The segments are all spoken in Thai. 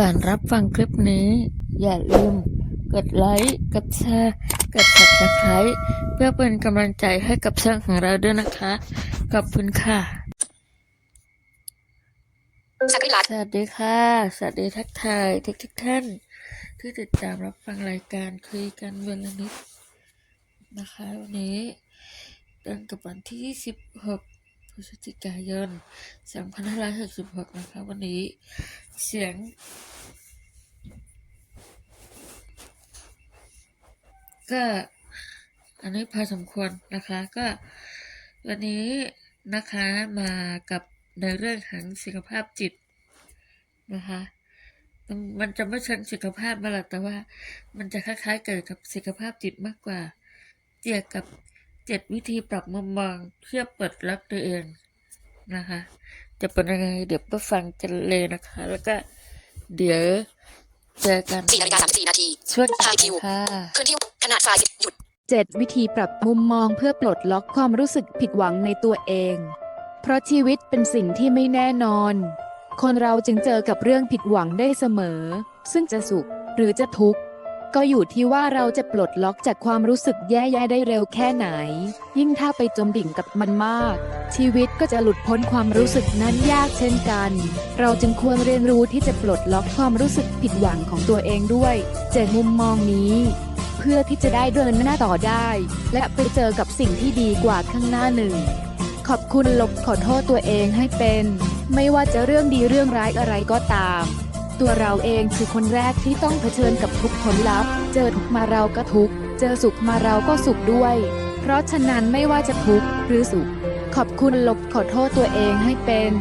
การรับฟังคลิปนี้ อย่าลืมกดไลค์ กดแชร์ กด subscribe เพื่อเป็นกำลังใจให้กับช่องของเราด้วยนะคะ ขอบคุณค่ะสักลัดสวัสดีค่ะ สวัสดีทักทายทุกทุกๆท่าน ที่ติดตามรับฟังรายการคุยกันวันละนิดนะคะ วันนี้ตรงกับวันที่ 16พ ฤศจิกายน2566นะคะวันนี้เสียง ก็อันนี้พอสมควรนะคะก็วันนี้นะคะมากับในเรื่องของสุขภาพจิตนะคะมันจะไม่เชิงสุขภาพมาหรอกแต่ว่า มันจะคล้ายๆเกิดกับสุขภาพจิตมากกว่า เกี่ยวกับ เจ็ดวิธีปรับมุมมองเพื่อเปิดรับตัวเองนะคะ จะเป็นยังไงเดี๋ยวไปฟังกันเลยนะคะ แล้วก็เดี๋ยวเจอกัน4นาฬิกา34นาทีช่วงไทยต่อพิวค่ะพื้นที่ขนาดไฟล์หยุด7วิธีปรับมุมมองเพื่อปลดล็อกความรู้สึกผิดหวังในตัวเอง เพราะชีวิตเป็นสิ่งที่ไม่แน่นอน คนเราจึงเจอกับเรื่องผิดหวังได้เสมอ ซึ่งจะสุขหรือจะทุกข์ ก็อยู่ที่ว่าเราจะปลดล็อกจากความรู้สึกแย่ๆได้เร็วแค่ไหน ยิ่งถ้าไปจมดิ่งกับมันมาก ชีวิตก็จะหลุดพ้นความรู้สึกนั้นยากเช่นกัน เราจึงควรเรียนรู้ที่จะปลดล็อกความรู้สึกผิดหวังของตัวเองด้วยเจ็ดมุมมองนี้ เพื่อที่จะได้เดินหน้าต่อได้ และไปเจอกับสิ่งที่ดีกว่าข้างหน้าหนึ่ง ขอบคุณลบขอโทษตัวเองให้เป็น ไม่ว่าจะเรื่องดีเรื่องร้ายอะไรก็ตาม ตัวเราเองคือคนแรกที่ต้องเผชิญกับทุกผลลัพธ์ เจอทุกมาเราก็ทุก เจอสุขมาเราก็สุขด้วย เพราะฉะนั้นไม่ว่าจะทุกข์หรือสุข ขอบคุณลบขอโทษตัวเองให้เป็น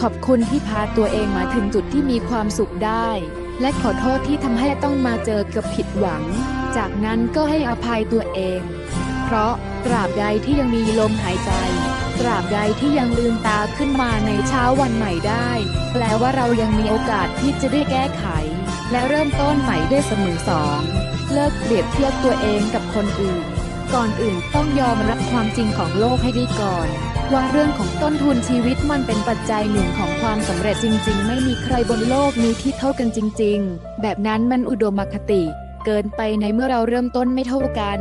ขอบคุณที่พาตัวเองมาถึงจุดที่มีความสุขได้ และขอโทษที่ทำให้ต้องมาเจอกับผิดหวัง จากนั้นก็ให้อภัยตัวเอง เพราะตราบใดที่ยังมีลมหายใจ ตราบใดที่ยังลืมตาขึ้นมาในเช้าวันใหม่ได้ แปลว่าเรายังมีโอกาสที่จะได้แก้ไข และเริ่มต้นใหม่ได้เสมอสองเลิกเปรียบเทียบตัวเองกับคนอื่น ก่อนอื่นต้องยอมรับความจริงของโลกให้ได้ก่อน ว่าเรื่องของต้นทุนชีวิตมันเป็นปัจจัยหนึ่งของความสำเร็จจริง ๆ ไม่มีใครบนโลกนี้ที่เท่ากันจริง ๆ แบบนั้นมันอุดมคติ เกินไปในเมื่อเราเริ่มต้นไม่เท่ากัน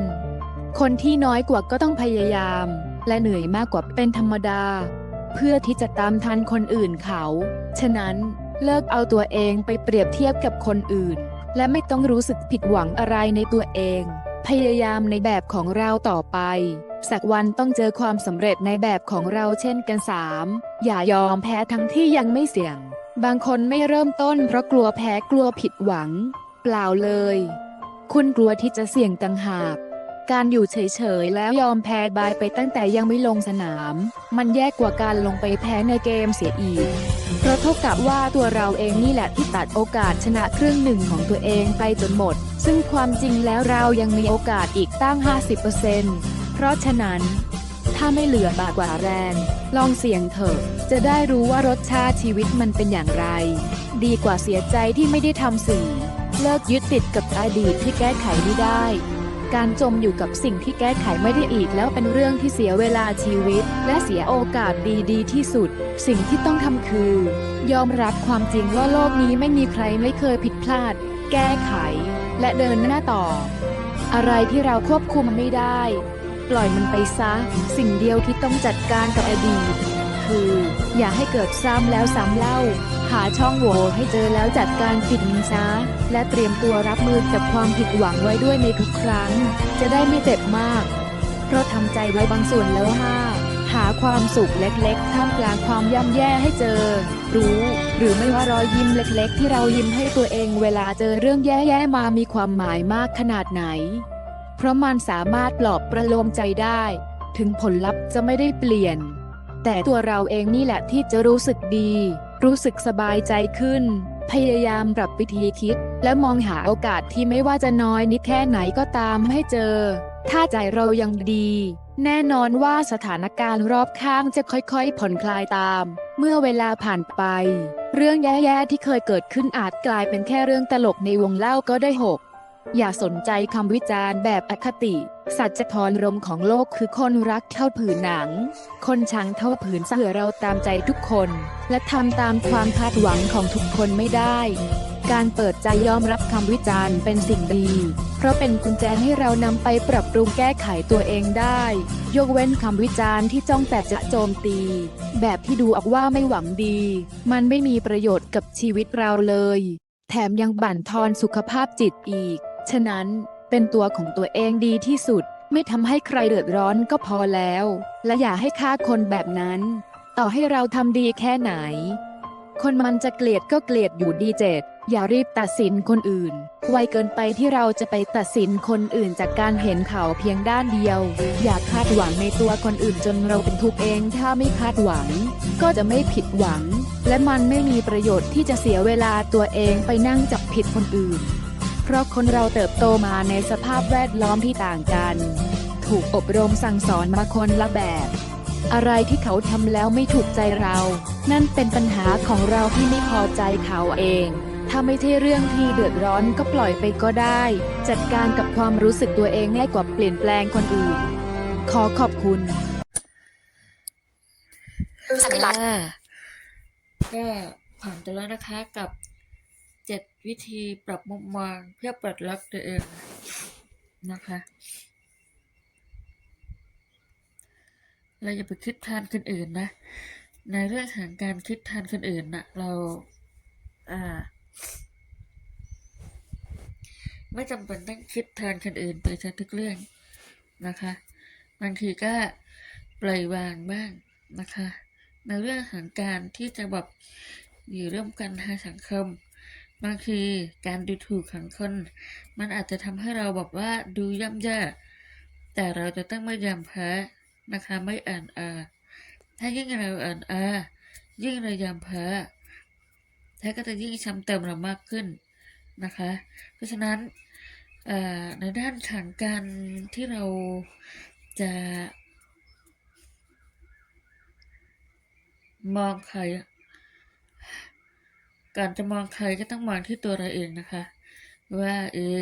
คนที่น้อยกว่าก็ต้องพยายาม และเหนื่อยมากกว่าเป็นธรรมดา เพื่อที่จะตามทันคนอื่นเขา ฉะนั้นเลิกเอาตัวเองไปเปรียบเทียบกับคนอื่น และไม่ต้องรู้สึกผิดหวังอะไรในตัวเอง พยายามในแบบของเราต่อไป สักวันต้องเจอความสำเร็จในแบบของเราเช่นกันสามอย่ายอมแพ้ทั้งที่ยังไม่เสี่ยง บางคนไม่เริ่มต้นเพราะกลัวแพ้กลัวผิดหวัง เปล่าเลย คุณกลัวที่จะเสี่ยงต่างหาก การอยู่เฉยๆแล้วยอมแพ้บายไปตั้งแต่ยังไม่ลงสนาม มันแย่กว่าการลงไปแพ้ในเกมเสียอีก เพราะเท่ากับว่าตัวเราเองนี่แหละที่ตัดโอกาสชนะครึ่งหนึ่งของตัวเองไปจนหมด ซึ่งความจริงแล้วเรายังมีโอกาสอีกตั้ง 50%เพราะฉะนั้น ถ้าไม่เหลือบากกว่าแรง ลองเสี่ยงเถอะ จะได้รู้ว่ารสชาติชีวิตมันเป็นอย่างไร ดีกว่าเสียใจที่ไม่ได้ทำสิ่งเลิกยึดติดกับอดีตที่แก้ไขไม่ได้ การจมอยู่กับสิ่งที่แก้ไขไม่ได้อีกแล้วเป็นเรื่องที่เสียเวลาชีวิต และเสียโอกาสดีๆ ที่สุด สิ่งที่ต้องทำคือ ยอมรับความจริงว่าโลกนี้ไม่มีใครไม่เคยผิดพลาด แก้ไข และเดินหน้าต่อ อะไรที่เราควบคุมไม่ได้ ปล่อยมันไปซะ สิ่งเดียวที่ต้องจัดการกับอดีต คือ อย่าให้เกิดซ้ำแล้วซ้ำเล่า หาช่องโหว่ให้เจอแล้วจัดการปิดมันซะและเตรียมตัวรับมือกับความผิดหวังไว้ด้วยในทุกครั้ง จะได้ไม่เจ็บมาก เพราะทำใจไว้บางส่วนแล้วห้าหาความสุขเล็กๆ ท่ามกลางความย่ำแย่ให้เจอ รู้ หรือไม่ว่ารอยยิ้มเล็กๆ ที่เรายิ้มให้ตัวเองเวลาเจอเรื่องแย่ๆ มามีความหมายมากขนาดไหน เพราะมันสามารถปลอบประโลมใจได้ ถึงผลลัพธ์จะไม่ได้เปลี่ยน แต่ตัวเราเองนี่แหละที่จะรู้สึกดี รู้สึกสบายใจขึ้น พยายามปรับวิธีคิด และมองหาโอกาสที่ไม่ว่าจะน้อยนิดแค่ไหนก็ตามให้เจอ ถ้าใจเรายังดี แน่นอนว่าสถานการณ์รอบข้างจะค่อยๆ ผ่อนคลายตาม เมื่อเวลาผ่านไป เรื่องแย่ๆที่เคยเกิดขึ้นอาจกลายเป็นแค่เรื่องตลกในวงเล่าก็ได้หก อย่าสนใจคำวิจารณ์แบบอคติ สัจธรรมของโลกคือคนรักเท่าผืนหนัง คนชังเท่าผืนเสือเราตามใจทุกคน และทำตามความคาดหวังของทุกคนไม่ได้ การเปิดใจยอมรับคำวิจารณ์เป็นสิ่งดี เพราะเป็นกุญแจให้เรานำไปปรับปรุงแก้ไขตัวเองได้ ยกเว้นคำวิจารณ์ที่จ้องแต่จะโจมตี แบบที่ดูออกว่าไม่หวังดี มันไม่มีประโยชน์กับชีวิตเราเลย แถมยังบั่นทอนสุขภาพจิตอีก ฉะนั้นเป็นตัวของตัวเองดีที่สุด ไม่ทำให้ใครเดือดร้อนก็พอแล้ว และอย่าให้ฆ่าคนแบบนั้น ต่อให้เราทำดีแค่ไหน คนมันจะเกลียดก็เกลียดอยู่ดีเจ็ดอย่ารีบตัดสินคนอื่น ไวเกินไปที่เราจะไปตัดสินคนอื่นจากการเห็นเขาเพียงด้านเดียว อย่าคาดหวังในตัวคนอื่นจนเราเป็นทุกข์เอง ถ้าไม่คาดหวัง ก็จะไม่ผิดหวัง และมันไม่มีประโยชน์ที่จะเสียเวลาตัวเองไปนั่งจับผิดคนอื่น เพราะคนเราเติบโตมาในสภาพแวดล้อมที่ต่างกัน ถูกอบรมสั่งสอนมาคนละแบบ อะไรที่เขาทำแล้วไม่ถูกใจเรา นั่นเป็นปัญหาของเราที่ไม่พอใจเขาเอง ถ้าไม่ใช่เรื่องที่เดือดร้อนก็ปล่อยไปก็ได้ จัดการกับความรู้สึกตัวเองง่ายกว่าเปลี่ยนแปลงคนอื่น ขอขอบคุณสักราชค่ะก็ผ่านไปแล้วนะคะกับ เจ็ดวิธีปรับมุมมองเพื่อปลดล็อกตัวเองนะคะ เราอย่าไปคิดแทนคนอื่นนะ ในเรื่องของการคิดแทนคนอื่นนะเราอ่าไม่จำเป็นต้องคิดแทนคนอื่นไปซะทุกเรื่องนะคะ บางทีก็ปล่อยวางบ้างนะคะ ในเรื่องของการที่จะแบบอยู่ร่วมกันทางสังคม บางทีการดูถูกของคน มันอาจจะทำให้เราแบบว่าดูย่ำแย่แต่เราจะต้องไม่ยอมแพ้นะคะไม่อ่านอาถ้ายิ่งเราอ่านอายิ่งเรายอมแพ้แท้ก็จะยิ่งช้ำเติมเรามากขึ้นนะคะ เพราะฉะนั้นในด้านของการที่เราจะมองใคร ก่อนจะมองใครก็ต้องมองที่ตัวเราเองนะคะ ว่าเออ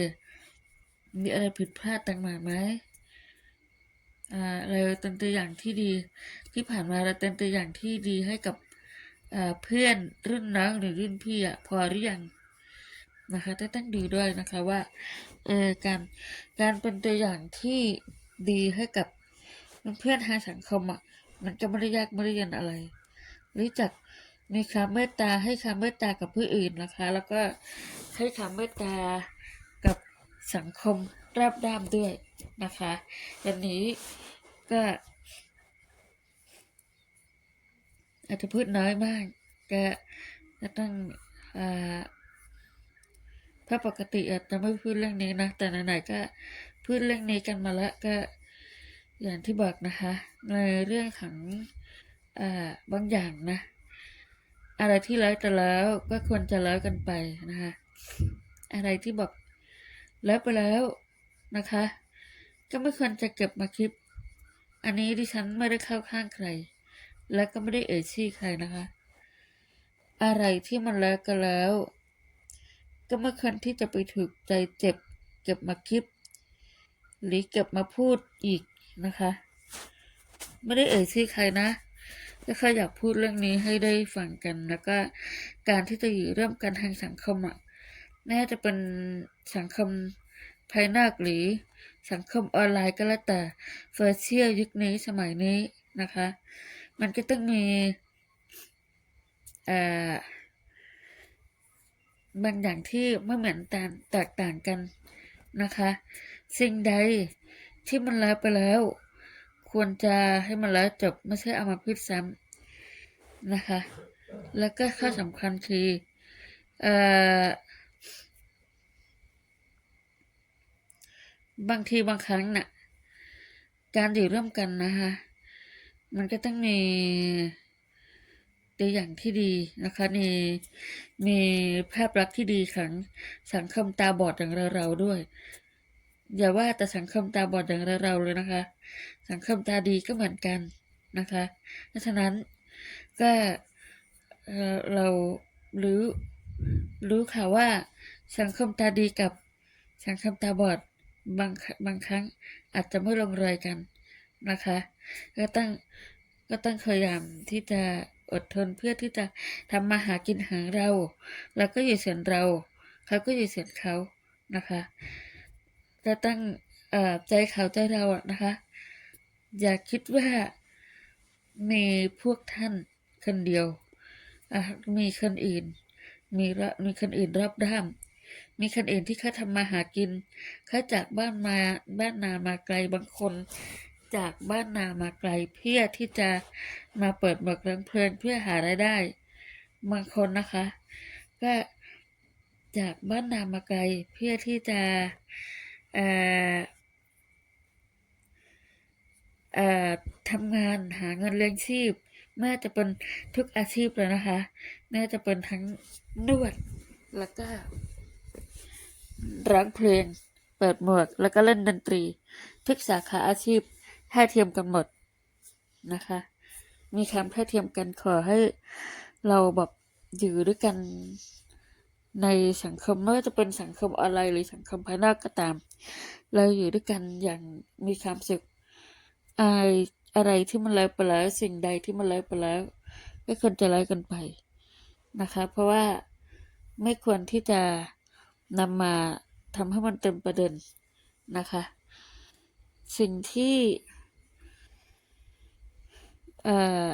มีอะไรผิดพลาดต่างๆไหมอ่าเราเป็นตัวอย่างที่ดีที่ผ่านมาเราเป็นตัวอย่างที่ดีให้กับเพื่อนรุ่นน้องหรือรุ่นพี่อะพอหรือยังนะคะต้องต้งดูด้วยนะคะว่าเออการการเป็นตัวอย่างที่ดีให้กับเพื่อนทางสังคมอะมันก็ไม่ได้ยากไม่ได้เย็นอะไรรู้จัก มีความเมตตาให้ความเมตตากับผู้อื่นนะคะ แล้วก็ให้ความเมตตากับสังคมรอบด้านด้วยนะคะวันนี้ก็อาจจะพูดน้อยมากก็จะต้องอ่าเพราปกติอาจจะไม่พูดเรื่องนี้นะ แต่ไหนๆก็พูดเรื่องนี้กันมาแล้วก็อย่างที่บอกนะคะ ในเรื่องของอ่าบางอย่างนะ อะไรที่แล้วแต่แล้วก็ควรจะแล้วกันไปนะคะ อะไรที่แบอกแล้วไปแล้วนะคะ ก็ไม่ควรจะเก็บมาคิด อันนี้ดิฉันไม่ได้เข้าข้างใคร และก็ไม่ได้เอ่ยชื่อใครนะคะ อะไรที่มันแล้วก็แล้ว ก็ไม่ควรที่จะไปถูกใจเจ็บ เก็บมาคิดหรือเก็บมาพูดอีกนะคะ ไม่ได้เอ่ยชื่อใครนะ แต่แค่อยากพูดเรื่องนี้ให้ได้ฟังกันแล้วก็การที่จะอยู่ร่วมกันทางสังคมอะแม้จะเป็นสังคมภายนอกหรือสังคมออนไลน์ก็แล้วแต่โซเชียลยุคนี้สมัยนี้นะคะ มันก็ต้องมีเอ่อบางอย่างที่ไม่เหมือนกันแตกต่างกันนะคะ สิ่งใดที่มันแล้วไปแล้ว ควรจะให้มันแล้วจบไม่ใช่เอามาพูดซ้ำนะคะ แล้วก็ข้อสำคัญคือเอ่อบางทีบางครั้งน่ะ การอยู่ร่วมกันนะคะ มันก็ต้องมีตัวอย่างที่ดีนะคะมีมีภาพลักษณ์ที่ดีของสังคมตาบอดอย่างเราๆด้วย อย่าว่าแต่สังคมตาบอดอย่างเราๆเลยนะคะ สังคมตาดีก็เหมือนกันนะคะเพราะฉะนั้นก็เรารู้รู้ค่ะว่าสังคมตาดีกับสังคมตาบอดบางบางครั้งอาจจะไม่ลงรอยกันนะคะ ก็ต้องก็ต้องพยายามที่จะอดทนเพื่อที่จะทำมาหากินหาเราเราก็อยู่ส่วนเรา เขาก็อยู่ส่วนเขานะคะ ก็ต้องเอ่อใจเขาใจเราอะนะคะ อย่าคิดว่ามีพวกท่านคนเดียวอะมีคนอื่น มีระมีคนอื่นรอบด้านมีคนอื่นที่เขาทำมาหากินเขาจากบ้านมาบ้านนามาไกลบางคน จากบ้านนามาไกลเพื่อที่จะมาเปิดหมวกเริงเพลินเพื่อหารายได้บางคนนะคะ ก็จากบ้านนามาไกลเพื่อที่จะ เอ่อเอ่อทำงานหาเงินเลี้ยงชีพไม่จะเป็นทุกอาชีพเลยนะคะไม่จะเป็นทั้งนวดแล้วก็ร้องเพลง เปิดหมวก แล้วก็เล่นดนตรี ทุกสาขาอาชีพเท่าเทียมกันหมดนะคะ มีความเท่าเทียมกันขอให้เราแบบอยู่ด้วยกัน ในสังคมไม่ว่าจะเป็นสังคมออนไลน์หรือสังคมภายนอกก็ตาม เราอยู่ด้วยกันอย่างมีความสุขอายอะไรที่มันแล้วไปแล้วสิ่งใดที่มันแล้วไปแล้ว ก็ควรจะแล้วกันไปนะคะ เพราะว่าไม่ควรที่จะนำมาทำให้มันเต็มประเด็นนะคะ สิ่งที่เอ่อ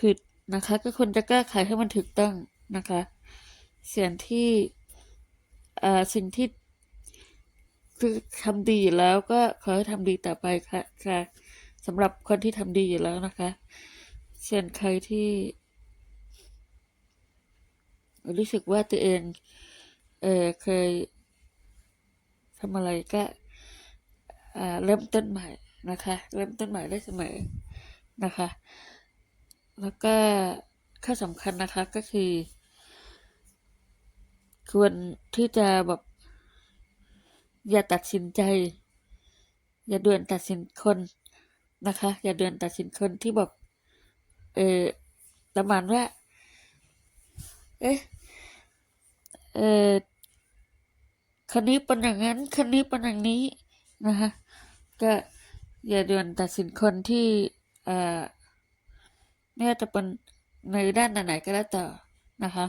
ผิดนะคะ ก็ควรจะแก้ไขให้มันถูกต้องนะคะ เส่วนที่เอ่อสิ่งที่คือทำดีอยู่แล้วก็ขอให้ทำดีต่อไปค่ะค่ะสำหรับคนที่ทำดีอยู่แล้วนะคะส่วนใครที่ รู้สึกว่าตัวเองเออเคยทำอะไรก็อ่าเริ่มต้นใหม่นะคะ เริ่มต้นใหม่ได้เสมอนะคะ แล้วก็ข้อสำคัญนะคะก็คือ ควรที่จะแบบอย่าตัดสินใจ อย่าด่วนตัดสินคนนะคะ อย่าด่วนตัดสินคนที่แบบเออประมาณว่า เอ๊ะเออคนนี้เป็นอย่างนั้นคนนี้เป็นอย่างนี้นะคะก็อย่าด่วนตัดสินคนที่เอ่อไม่ว่าจะเป็นในด้านไหนๆก็แล้วแต่นะคะ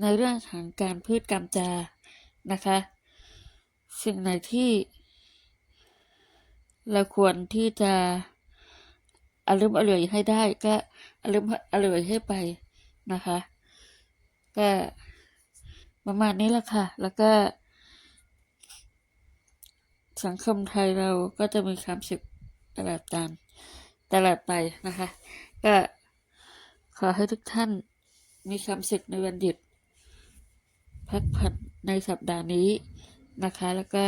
ในเรื่องของการพูดกรรมจานะคะ สิ่งไหนที่เราควรที่จะอารมณ์อร่อยให้ได้ก็อารมณ์อร่อยให้ไปนะคะ ก็ประมาณนี้แหละค่ะ แล้วก็ สังคมไทยเราก็จะมีความสุขตลอดกาลตลอดไปนะคะ ก็ขอให้ทุกท่านมีความสุขในวันหยุด พักผ่อนในสัปดาห์นี้นะคะ แล้วก็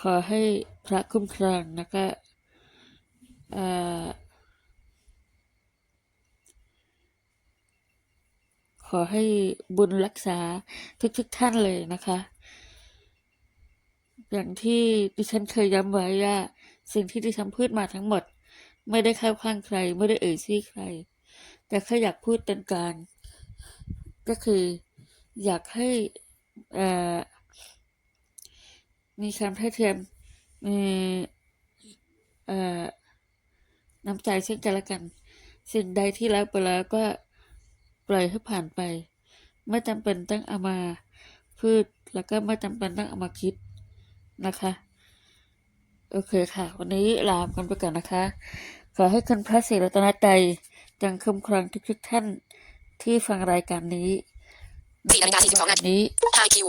ขอให้พระคุ้มครองแล้วก็ขอให้บุญรักษาทุกๆทท่านเลยนะคะ อย่างที่ดิฉันเคยย้ำไว้ว่าสิ่งที่ดิฉันพูดมาทั้งหมด ไม่ได้เข้าข้างใคร ไม่ได้เอ่ยชื่อใคร แต่แค่อยากพูดเป็นกาง ก็คืออยากให้มีความเท่าเทียมมีน้ำใจซึ่งกันและกัน สิ่งใดที่แล้วไปแล้วก็ปล่อยให้ผ่านไป ไม่จำเป็นต้องเอามาพูดแล้วก็ไม่จำเป็นต้องเอามาคิดนะคะ โอเคค่ะ วันนี้ลากันไปก่อนนะคะ ขอให้คุณพระศรีรัตนตรังคุ้มครองทุกๆท่าน ที่ฟังรายการนี้สี่นาฬิกาสี่สิบสองนาทีนี้ไฮคิว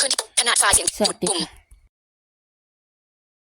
ขึ้นขนาดไฟล์เสียงสหวัยุสดดีปุ่ม ค่ะ